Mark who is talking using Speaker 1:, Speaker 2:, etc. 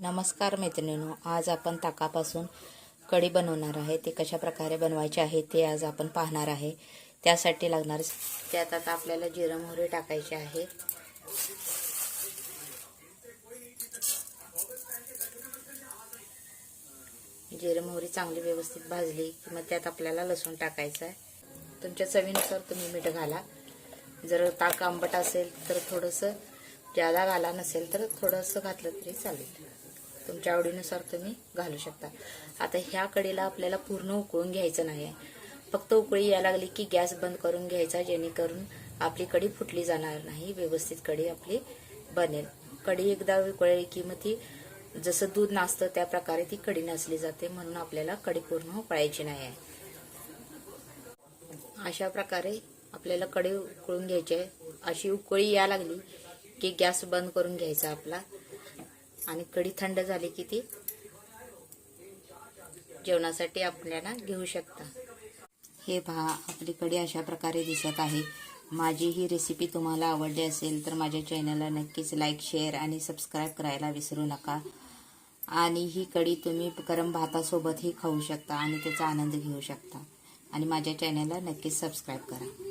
Speaker 1: नमस्कार मैत्रिणींनो आज आपण ताकापासून कढी बनवणार आहे. ते कशा प्रकारे बनवायचे आहे ते आज आपण पाहणार आहे. त्यासाठी लागणार त्यात आता आपल्याला जिरं मोहरी टाकायचे आहे. जिरं मोहरी चांगली व्यवस्थित भाजली की मग त्यात आपल्याला लसूण टाकायचं आहे. तुमच्या चवीनुसार तुम्ही मीठ घाला. जर ताक आंबट असेल तर थोडंसं जादा घाला नसेल तर थोडंसं घातलं तरी चालेल. तुमच्या आवडीनुसार तुम्ही घालू शकता. आता ह्या कडेला आपल्याला पूर्ण उकळून घ्यायचं नाही आहे. फक्त उकळी यायला लागली की गॅस बंद करून घ्यायचा जेणेकरून आपली कढी फुटली जाणार नाही व्यवस्थित कढी आपली बनेल. कढी एकदा उकळली की मग ती जसं दूध नाचतं त्या प्रकारे ती कढी नाचली जाते म्हणून आपल्याला कढी पूर्ण उकळायची नाही आहे. अशा प्रकारे आपल्याला कढी उकळून घ्यायची आहे. अशी उकळी या लागली की गॅस बंद करून घ्यायचा आपला. आणि कढी थंड झाली की ती जेवणासाठी आपल्याला घेऊ शकता. हे पहा आपली कढी अशा प्रकारे दिसत आहे. माझी ही रेसिपी तुम्हाला आवडली असेल तर माझ्या चॅनलला नक्कीच लाईक शेअर आणि सबस्क्राईब करायला विसरू नका. आणि ही कढी तुम्ही गरम भातासोबतही खाऊ शकता आणि त्याचा आनंद घेऊ शकता. आणि माझ्या चॅनलला नक्कीच सबस्क्राईब करा.